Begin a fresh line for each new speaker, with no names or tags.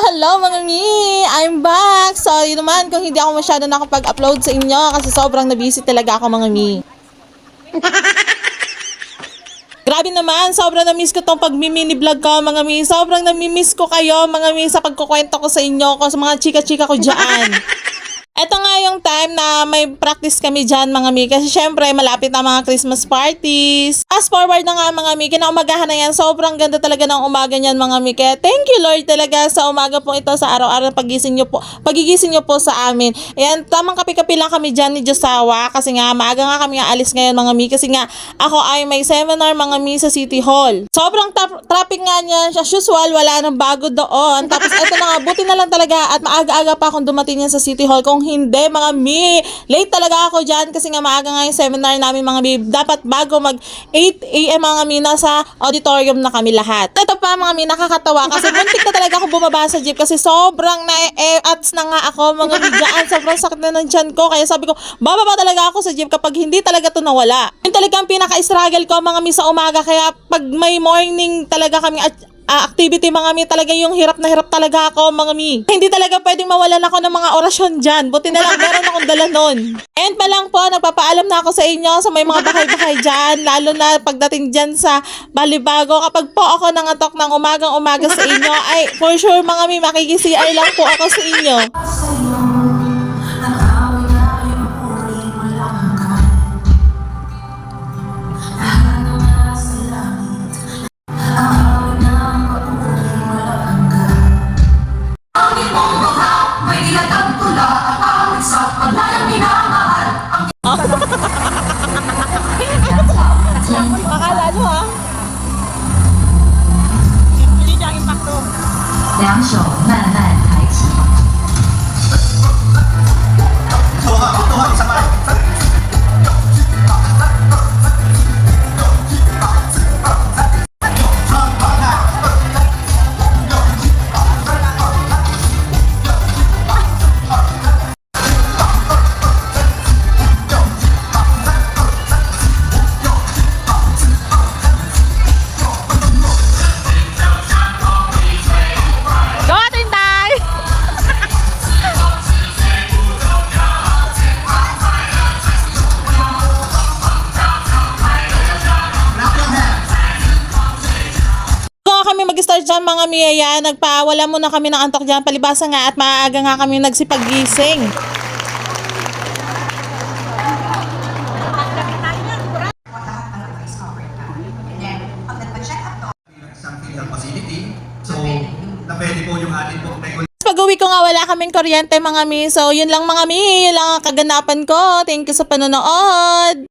hello mga mi! I'm back! So, yun naman, kung hindi ako masyado nakapag-upload sa inyo kasi sobrang nabisi talaga ako mga mi. Grabe naman, sobrang na-miss ko tong pag-mini vlog ko mga mi. Sobrang nami-miss ko kayo mga mi sa pagkukwento ko sa inyo ko sa mga chika-chika ko dyan. Ito nga yung time na may practice kami dyan mga mi kasi syempre malapit na mga Christmas parties. Fast forward na nga mga mi, kinaumagahan na yan. Sobrang ganda talaga ng umaga niyan mga mi. Kaya thank you Lord talaga sa umaga po ito sa araw-araw na pagising nyo po, pagigising nyo po sa amin. Ayan, tamang kapi-kapi lang kami dyan ni Josawa kasi nga maaga nga kami alis ngayon mga mi kasi nga ako ay may seminar mga mi sa City Hall. Sobrang tap- traffic nga niyan, as usual, wala nang bago doon. Tapos eto na nga, buti na lang talaga at maaga-aga pa akong dumating yan sa City Hall. Kung hindi, mga mi, late talaga ako dyan kasi nga maaga nga yung seminar namin mga mi. Dapat bago mag 8 a.m. mga mi, nasa auditorium na kami lahat. Ito pa mga mi, nakakatawa kasi muntik na talaga ako bumaba sa jeep kasi sobrang na-ats na nga ako mga dyan. Sobrang sakit na ng tiyan ko. Kaya sabi ko, bababa talaga ako sa jeep kapag hindi talaga to nawala. Yun talaga ang pinaka-struggle ko mga mi sa umaga. Kaya pag may morning talaga kami at ah, activity mga mi talaga yung hirap na hirap talaga ako mga mi. Hindi talaga pwedeng mawalan ako ng mga orasyon dyan. Buti na lang meron akong dala nun. And pa lang po, nagpapaalam na ako sa inyo sa may mga bahay-bahay dyan. Lalo na pagdating dyan sa Balibago. Kapag po ako nangatok ng umagang umaga sa inyo, ay for sure mga mi, makikisi-CR lang po ako sa inyo.
两手慢慢
Mag-start dyan mga miyaya, nagpawala muna kami ng antok dyan, palibasa nga at maaga nga kami nagsipagising.
isang field facility. So, na pwede po yung atin po regular
Pag uwi ko nga wala kaming kuryente mga mi. So yun lang mga mi, yun lang ang kaganapan ko. Thank you sa panonood.